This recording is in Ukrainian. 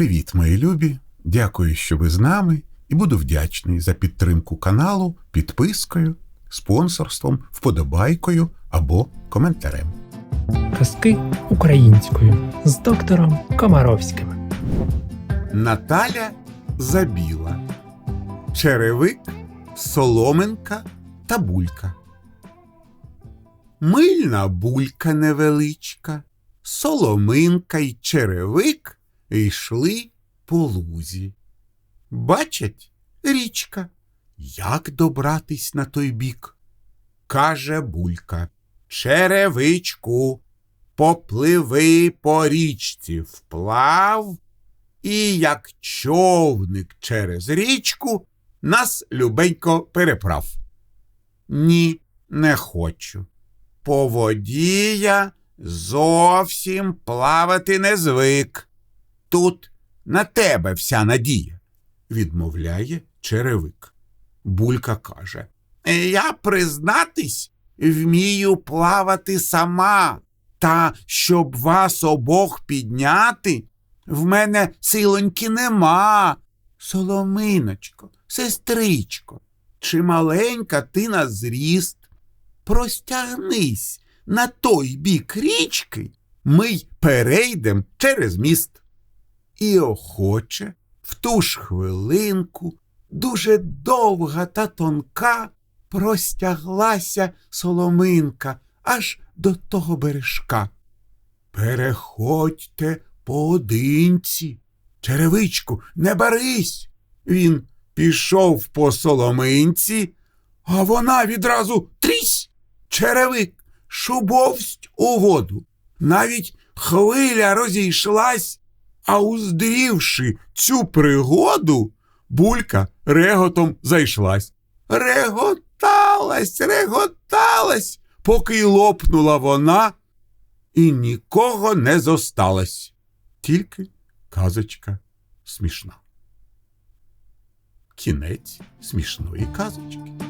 Привіт, мої любі! Дякую, що ви з нами, і буду вдячний за підтримку каналу підпискою, спонсорством, вподобайкою або коментарем. Казки українською з доктором Комаровським. Наталя Забіла, Черевик, Соломенка та Булька. Мильна булька невеличка, соломинка й черевик йшли по лузі. Бачать річка, як добратись на той бік. Каже булька, черевичку, попливи по річці вплав, і як човник через річку нас любенько переправ. Ні, не хочу. По воді я зовсім плавати не звик. Тут на тебе вся надія, відмовляє черевик. Булька каже: Я, признатись, вмію плавати сама, та щоб вас обох підняти, в мене силоньки нема. Соломиночко, сестричко, чи маленька ти на зріст, простягнись на той бік річки, ми й перейдем через міст. І охоче в ту ж хвилинку, дуже довга та тонка, простяглася соломинка аж до того бережка. Переходьте поодинці. Черевичку, не барись. Він пішов по соломинці, а вона відразу трісь. Черевик шубовсть у воду. Навіть хвиля розійшлась, а уздрівши цю пригоду, булька реготом зайшлась. Реготалась, реготалась, поки й лопнула вона, і нікого не зосталась. Тільки казочка смішна. Кінець смішної казочки.